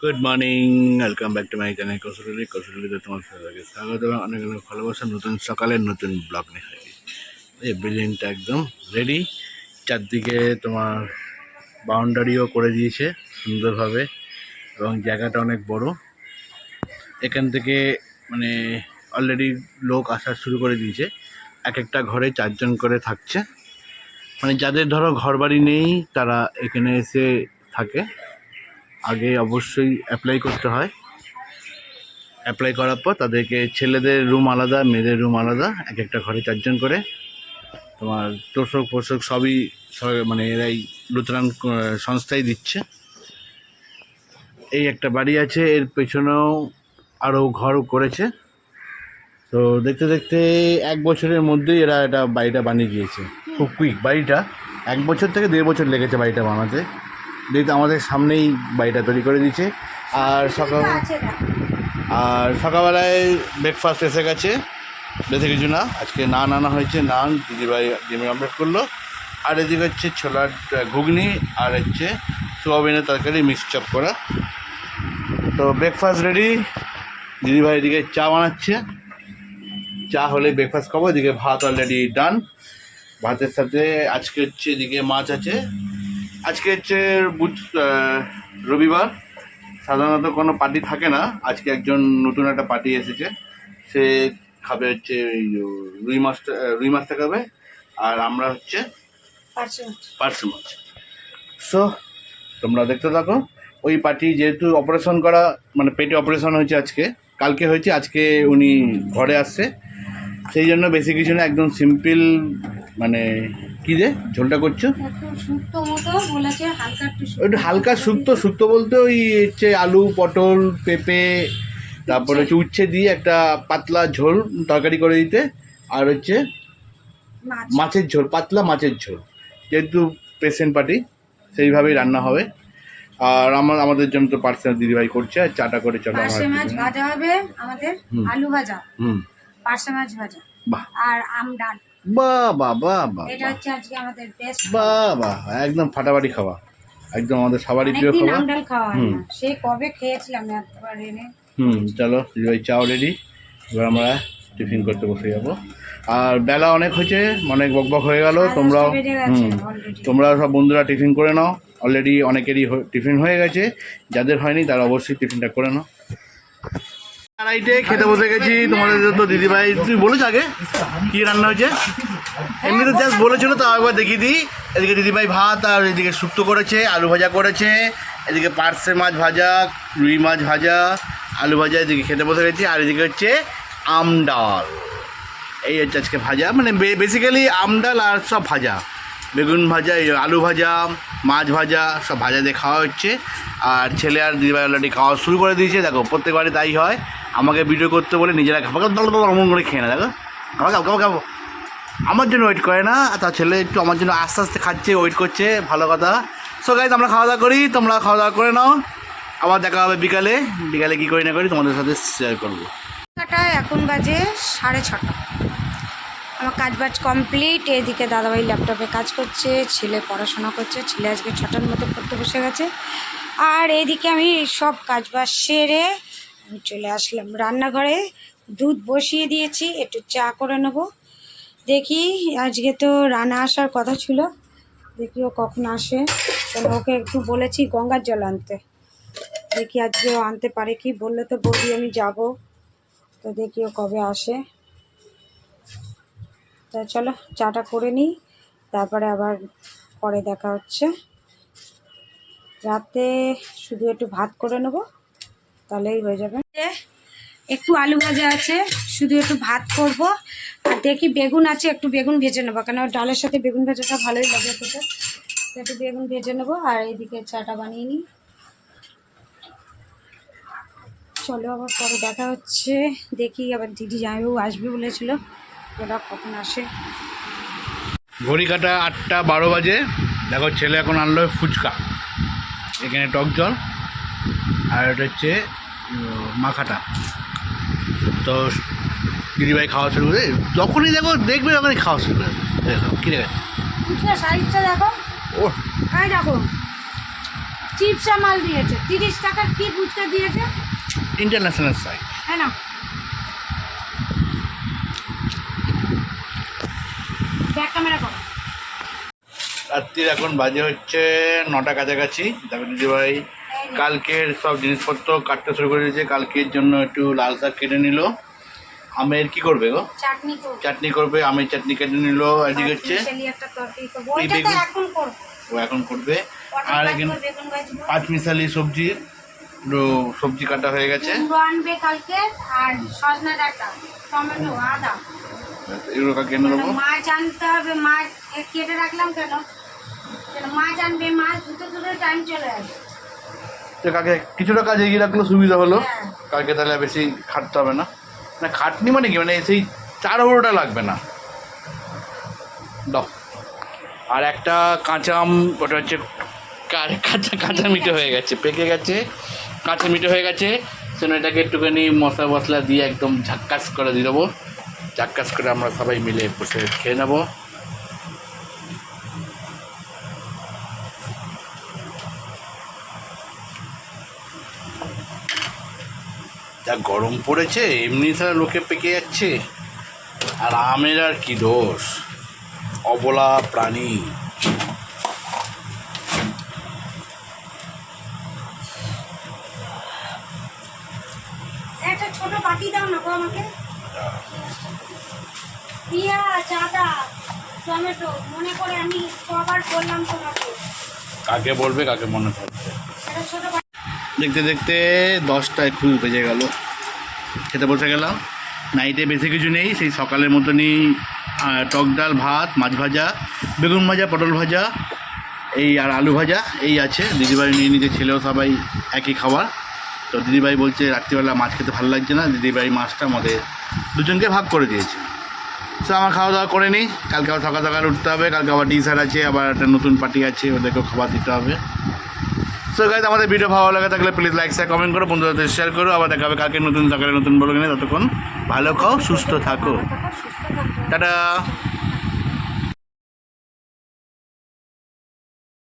Good morning welcome back to my channel Kasuri কসুরিতে তোমার সবাইকে স্বাগত। অনেক অনেক ভালোবাসা। নতুন সকালের নতুন ব্লগ নিয়ে এই বিল্ডিংটা একদম রেডি চারদিকে তোমার বাউন্ডারিও করে দিয়েছে সুন্দরভাবে এবং জায়গাটা অনেক বড়। এখান থেকে মানে অলরেডি লোক আসা শুরু করে দিয়েছে। এক একটা ঘরে চারজন করে থাকছে। মানে যাদের ধরো ঘরবাড়ি নেই, তারা এখানে এসে থাকে। আগে অবশ্যই অ্যাপ্লাই করতে হয়। অ্যাপ্লাই করার পর তাদেরকে ছেলেদের রুম আলাদা, মেয়েদের রুম আলাদা এক একটা ঘরে চারজন করে। তোমার তোষক পোষক সবই মানে এরাই লুতরান সংস্থাই দিচ্ছে। এই একটা বাড়ি আছে, এর পেছনেও আরও ঘর করেছে। তো দেখতে দেখতে এক বছরের মধ্যেই এরা এটা বাড়িটা বানিয়ে দিয়েছে। খুব কুইক বাড়িটা। এক বছর থেকে দেড় বছর লেগেছে বাড়িটা বানাতে। দেখতে আমাদের সামনেই বাড়িটা তৈরি করে দিয়েছে। আর সকাল আর সকালবেলায় ব্রেকফাস্ট এসে গেছে। বেশি কিছু না আজকে নান আনা হয়েছে নান দিদিভাই ডিমের অমলেট করল। আর এদিকে হচ্ছে ছোলার ঘুগনি আর হচ্ছে সোয়াবিনের তরকারি মিক্স চপ করা। তো ব্রেকফাস্ট রেডি দিদিভাই এদিকে চা বানাচ্ছে। চা হলে ব্রেকফাস্ট খাব এদিকে ভাত অলরেডি ডান ভাতের সাথে আজকে হচ্ছে এদিকে মাছ আছে। আজকে হচ্ছে বুধ রবিবার। সাধারণত কোনো পার্টি থাকে না। আজকে একজন নতুন একটা পার্টি এসেছে। সে খাবে হচ্ছে রুই মাছটা রুই মাছটা খাবে। আর আমরা হচ্ছে পার্সে মাছ। সো তোমরা দেখতে থাকো। ওই পার্টি যেহেতু অপারেশন করা মানে পেটে অপারেশন হয়েছে আজকে কালকে হয়েছে আজকে উনি ঘরে আসছে। সেই জন্য বেশি কিছু না একদম সিম্পল মানে কী রে ঝোলটা করছ? একটু হালকা শুক্তো শুক্তো বলতে ওই হচ্ছে আলু পটল পেঁপে তারপরে হচ্ছে উচ্ছে দিয়ে একটা পাতলা ঝোল তরকারি করে দিতে আর হচ্ছে মাছের ঝোল পাতলা মাছের ঝোল। যেহেতু পেশেন্ট পার্টি সেইভাবেই রান্না হবে। আর আমার আমাদের জন্য তো পার্সেল দিদিভাই করছে আর চাটা করে চলো মাছ ভাজা হবে আমাদের আলু ভাজা। হুম। পার্শে মাছ ভাজা। আর আম ডাল। বাহ বাহ এটা হচ্ছে আজকে আমাদের বেস্ট একদম ফাটাফাটি খাওয়া। একদম আমাদের সবারই প্রিয় খাওয়া হয় হুম। না। সেই কবে খেয়েছিলাম একবার এনে? হুম চলো দিদিভাই চাও রেডি এবার আমরা টিফিন করতে বসে যাব। আর বেলা অনেক হয়েছে অনেক বকবক হয়ে গেল তোমরাও হুম। already। তোমরা সব বন্ধুরা টিফিন করে নাও। অলরেডি অনেকেরই টিফিন হয়ে গেছে। যাদের হয়নি তারা অবশ্যই টিফিনটা করে নাও। আড়াইটে খেতে বসে গেছি। তোমাদের তো দিদিভাই, তুমি বলেছ আগে কি রান্না হয়েছে? এমনিতে জাস্ট বলেছিল তো একবার দেখিয়ে দিই। এদিকে দিদিভাই ভাত আর এদিকে শুক্তো করেছে, আলু ভাজা করেছে। এদিকে পার্সে মাছ ভাজা, রুই মাছ ভাজা, আলু ভাজা এদিকে খেতে বসে গেছি। আর এদিকে হচ্ছে আম ডাল। এই হচ্ছে আজকে ভাজা। মানে বেসিক্যালি আম ডাল আর সব ভাজা। বেগুন ভাজা আলু ভাজা, মাছ ভাজা, সব ভাজা দিয়ে খাওয়া হচ্ছে। আর ছেলে আর দিদিভাই অলরেডি খাওয়া শুরু করে দিয়েছে। দেখো, প্রত্যেকবারই তাই হয়। আমাকে ভিডিও করতে বলে নিজেরা খাব দল দল অমন করে খেয়ে না দেখো। খাব খাব খাব খাব আমার জন্য ওয়েট করে না তার ছেলে একটু আমার জন্য আস্তে আস্তে খাচ্ছে ওয়েট করছে, ভালো কথা। সো গাইজ আমরা খাওয়া দাওয়া করি, তোমরা খাওয়া দাওয়া করে নাও। আবার দেখা হবে বিকালে। বিকালে কী করি না করি, তোমাদের সাথে শেয়ার করব। এখন বাজে সাড়ে ছটা। আমার কাজ বাজ কমপ্লিট এদিকে দাদাভাই ল্যাপটপে কাজ করছে, ছেলে পড়াশোনা করছে, ছেলে আজকে ছটার মতো পড়তে বসে গেছে। আর এদিকে আমি সব কাজ বাজ সেরে আমি চলে আসলাম। রান্নাঘরে দুধ বসিয়ে দিয়েছি, একটু চা করে নেব। দেখি, আজকে তো রানা আসার কথা ছিল। দেখি ও কখন আসে। কারণ ওকে একটু বলেছি গঙ্গার জল আনতে। দেখি আজকে ও আনতে পারে কি? বললে তো বলি আমি যাব। তো দেখি ও কবে আসে। তা চলো, চাটা করে নিই। তারপরে আবার পরে দেখা হচ্ছে। রাতে শুধু একটু ভাত করে নেব। তাহলেই হয়ে যাবে। একটু আলু ভাজা আছে, শুধু একটু ভাত করব। আর দেখি বেগুন আছে, একটু বেগুন ভেজে নেব, কেন ডালের সাথে বেগুন ভেজাটা ভালোই লাগে খেতে। একটু বেগুন ভেজে নেব, আর এইদিকে চাটা বানিয়ে নিই। চলো আবার পরে দেখা হচ্ছে। দেখি আবার দিদি জামাইবাবু আসবে বলেছিল, ওরা কখন আসে। ঘড়ি কাটা আটটা বারো বাজে। দেখো ছেলে এখন আনলো ফুচকা। এখানে টক জল। আর এটা হচ্ছে মাখাটা। তো দিদিভাই খাওয়া শুরু করে যখনই দেখো দেখবে তখনই খাওয়া শুরু করে। দেখো কী দেখে? ফুচকা সাইজটা দেখো। ও হ্যাঁ দেখো চিপসা মাল দিয়েছে। তিরিশ টাকার কি ফুচকা দিয়েছে? ইন্টারন্যাশনাল হ্যাঁ না। ব্যাক ক্যামেরা করো। রাত্রির এখন বাজে হচ্ছে নটা কাছাকাছি। দেখো দিদিভাই কালকের সব জিনিসপত্র কাটতে শুরু করে দিয়েছে। কালকের জন্য একটু লাল শাক কেটে নিল। আমের কি করবে গো? চাটনি করবে। আমের চাটনি কেটে নিল এদিকে হচ্ছে ও এখন করবে। আর এখানে বেগুন পাঁচ মিশালি সবজি কাটা হয়ে গেছে। আনবে কালকে আর সজনা ডাঁটা টমেটো আদা। এগুলো কাকে এনে মাছ আনতে হবে মাছ কেটে রাখলাম কেন? কেন মাছ আনবে মাছ ধুতে ধুতে টাইম চলে আসবে। তো কাকে কিছুটা কাজ এগিয়ে রাখলে সুবিধা হলো। হ্যাঁ। কালকে তাহলে বেশি খাটতে হবে না। না খাটনি মানে কি? মানে সেই চারহোটা লাগবে না। দাও। আর একটা কাঁচা আম ওটা হচ্ছে কাঁচা কাঁচা মিঠে হয়ে গেছে পেকে গেছে। কাঁচা মিঠে হয়ে গেছে। সেজন্য এটাকে একটুখানি মশলা মশলা দিয়ে একদম ঝাক্কাস করে দিয়ে দেবো। ঝাক্কাস করে আমরা সবাই মিলে বসে খেয়ে নেব। যা গরম পড়েছে এমনি ছাড়া লোকে পেকে যাচ্ছে। আর আমের আর কি দোষ? অবলা প্রাণী। একটা ছোট বাটি দাও না গো আমাকে। পেঁয়াজ আদা টমেটো মনে করে আমি কবার বললাম তোমাকে। কাকে বলবে কাকে মনে করবে? একটা ছোট দেখতে দেখতে দশটা একুশ বেজে গেল। খেতে বসে গেলাম। নাইটে বেশি কিছু নেই, সেই সকালের মতনই টক ডাল, ভাত, মাছ ভাজা, বেগুন ভাজা, পটল ভাজা, এই আর আলু ভাজা, এই আছে। দিদিভাই নিয়ে নিজে ছেলেও সবাই একই খাবার। তো দিদিভাই বলছে, রাত্রিবেলা মাছ খেতে ভালো লাগছে না? দিদিভাই মাছটা আমাদের দুজনকে ভাগ করে দিয়েছে। তো আমার খাওয়া দাওয়া করে নিই। কালকে আবার সকাল সকাল উঠতে হবে, কালকে আবার টিচার আছে, আবার একটা নতুন পার্টি আছে, ওদেরকেও খাবার দিতে হবে। সো গাইজ আমাদের ভিডিও ভালো লাগে থাকলে প্লিজ লাইক শেয়ার কমেন্ট করো বন্ধুদের সাথে শেয়ার করো। আবার দেখা হবে কালকে নতুন সকালে নতুন বলো কিনা ততক্ষণ ভালো খাও সুস্থ থাকো। থাকো, সুস্থ থাকো। টাটা।